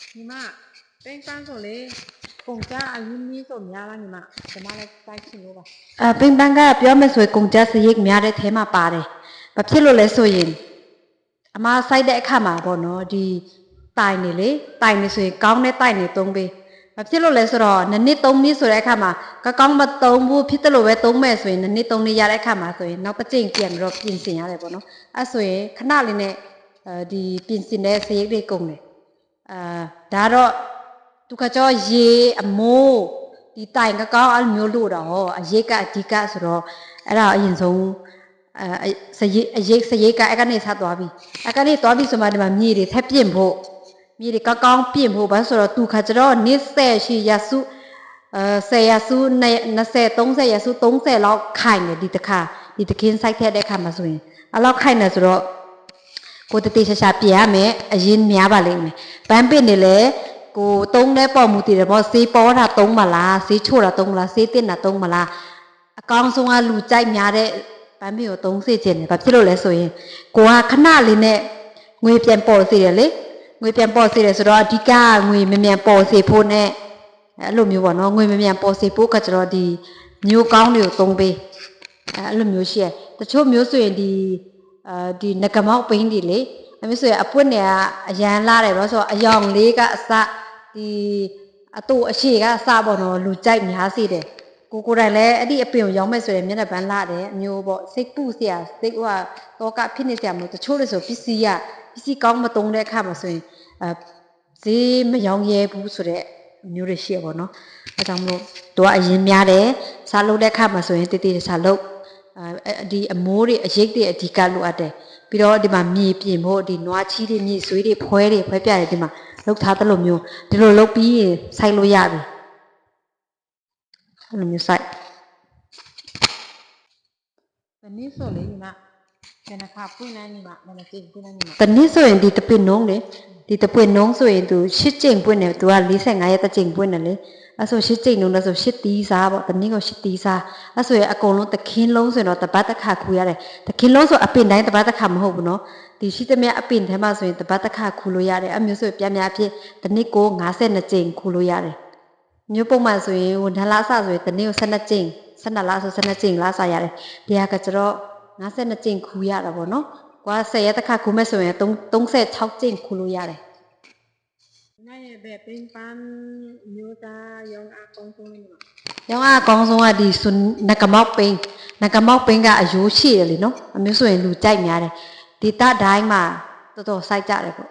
ညီမပိန်းပန်းဆိုလေပုံကြအရင်းကြီးဆိုများလားညီမကျမလည်းတိုက်ချင်လို့ပါအဲပင်ပန်းကပြောမယ်ဆိုရင်ကုန်ကြစရိတ်များတဲ့ထဲမှာပါတယ်။ဘာဖြစ်လို့လဲဆိုရင်အမစိုက်တဲ့အခါမှာပေါ့နော်ဒီတိုင်နေလေတိုင်နေဆိုရင်ကောင်းတဲ့တိုင်နေသုံးပေး။ဘာဖြစ်လို့လဲဆိုတော့နှစ်နှစ်သုံးနှစ်ဆိုတဲ့အခါမှာကကောင်းမသုံးဘူးဖြစ်တယ်လို့ပဲသုံးမဲ့ဆိုရင်နှစ်နှစ်သုံးနှစ်ရတဲ့အခါမှာဆိုရင်နောက်တစ်ကြိမ်ပြန်ပြီးတော့ပြင်ဆင်ရတယ်ပေါ့နော်။အဲဆိုရင်ခဏလေးနဲ့အဲဒီပြင်ဆင်တဲ့စရိတ်တွေကုန်တယ်။အာ ဒါတော့သူကကြောရေအမိုးဒီတိုင်ကကောင်းအဲ့လိုမျိုးလို့တော့ဟောအရေးကအဓိကဆိုတော့အဲ့ဒါအရင်ဆုံးအဲစရိတ်အရေးစရိတ်ကအဲ့ကနေဆက်သွားပြီအဲ့ကနေသွားပြီဆိုမှဒီမှာမြေတွေထပ်ပြင်ဖို့မြေတွေကောင်းကောင်းပြင်ဖို့ဘာဆိုတော့သူခါကျတော့နစ်ဆက်ရှိရစုအဲ10ရစု20 30ရစု30လောက်ခိုင်တယ်ဒီတစ်ခါဒီတခင်းစိုက်ထက်တဲ့အခါမှာဆိုရင်အဲ့လောက်ခိုင်တယ်ဆိုတော့ ကိုတတိချာချာပြင်ရမယ်အရင်များပါလိမ့်မယ်။ဘန်းပစ်နေလေကိုတုံးတဲ့ပေါ်မူတည်တယ်ပေါ့စေးပေါ်တာတုံးမလားစေးချို့တာတုံးမလားစေးတင်တာတုံးမလားအကောင်းဆုံးကလူကြိုက်များတဲ့ဘန်းပစ်ကိုတုံးစေခြင်းတယ်ဘာဖြစ်လို့လဲဆိုရင်ကိုကခဏလေးနဲ့ငွေပြန်ပေါ်စေတယ်လေငွေပြန်ပေါ်စေတယ်ဆိုတော့အဓိကငွေမမြန်ပေါ်စေဖို့နဲ့အဲ့လိုမျိုးပေါ့နော်ငွေမမြန်ပေါ်စေဖို့ကကျတော့ဒီမျိုးကောင်းတွေကိုတုံးပေးအဲ့အဲ့လိုမျိုးရှိရတချို့မျိုးဆိုရင်ဒီ အာဒီငကမောက်ပိန်းဒီလေအမေဆိုရအပွင့်နေကအရန်လာတယ်ဘာလို့ဆိုတော့အယောင်လေးကအစဒီအတူအရှိကအစပေါ့နော်လူကြိုက်များစီတယ်ကိုကိုယ်တိုင်လည်းအဲ့ဒီအပင်ကိုရောင်းမဲ့ဆိုရင်မျက်နှာပန်းလာတယ်အမျိုးပေါ့စိတ်ပူစရာစိတ်ဟိုကတော့ကဖြစ်နေစရာမလို့တချို့လေဆိုပစ္စည်းရပစ္စည်းကောင်းမတုံးတဲ့အခါမှာဆိုရင်အဲဈေးမရောင်းရဲဘူးဆိုတဲ့အမျိုးတွေရှိရပေါ့နော်အဲကြောင့်မလို့သူကအရင်များတယ်စားလုပ်တဲ့အခါမှာဆိုရင်တည်တည်စားလုပ်အဲ ဒီအမိုးတွေအရိပ်တွေအဓိကလိုအပ်တယ်ပြီးတော့ဒီမှာမြေပြင်ဖို့ဒီနွားချီးတွေမြေဆွေးတွေဖွဲတွေဖွဲပြတယ်ဒီမှာလောက်ထားတဲ့လိုမျိုးဒီလိုလုပ်ပြီးရင်စိုက်လို့ရပြီအဲ့လိုမျိုးစိုက်တနည်းဆိုလေညီမကျန်တစ်ခါပွင့်နေညီမမနကြည့်ပွင့်နေညီမတနည်းဆိုရင်ဒီတပင်နှုံးလေဒီတပင်နှုံးဆိုရင်သူ၈ကျိန်ပွင့်တယ်သူက45ရက်တစ်ကျိန်ပွင့်တယ်လေ အဲ့ဆို၈ကျိန်နှုံးလဲဆို၈တီးစားပေါ့တနည်းကို၈တီးစားအဲ့ဆိုရင်အကုန်လုံးတခင်းလုံးဆိုရင်တော့တပတ်တစ်ခါခူရတယ်တခင်းလုံးဆိုအပင်တိုင်းတပတ်တစ်ခါမဟုတ်ဘူးနော်ဒီရှိသမျှအပင်ထဲမှာဆိုရင်တပတ်တစ်ခါခူလို့ရတယ်အမျိုးဆိုရင်ပြန်များဖြစ်တနည်းကို52ကျိန်ခူလို့ရတယ်မျိုးပုံမှန်ဆိုရင်ဝန်ထမ်းလားအစဆိုရင်တနည်းကို12ကျိန်12လားဆို12ကျိန်လားစားရတယ်ဒီဟာကကျတော့52ကျိန်ခူရတာပေါ့နော်ကွာ10ရက်တစ်ခါခူမဲ့ဆိုရင်36ကျိန်ခူလို့ရတယ် ညီမရဲ့ဘယ်ပိန်းပန်းမျိုးသားရောင်းအကောင်းဆုံးလေညီမ။ရောင်းအကောင်းဆုံးကဒီဆွနကမောက်ပိန်းနကမောက်ပိန်းကအယိုးရှိတယ်လीနော်။အမျိုးဆိုရင်လူကြိုက်များတယ်။ဒီတတိုင်းမှာတော်တော်စိုက်ကြတယ်ပေါ့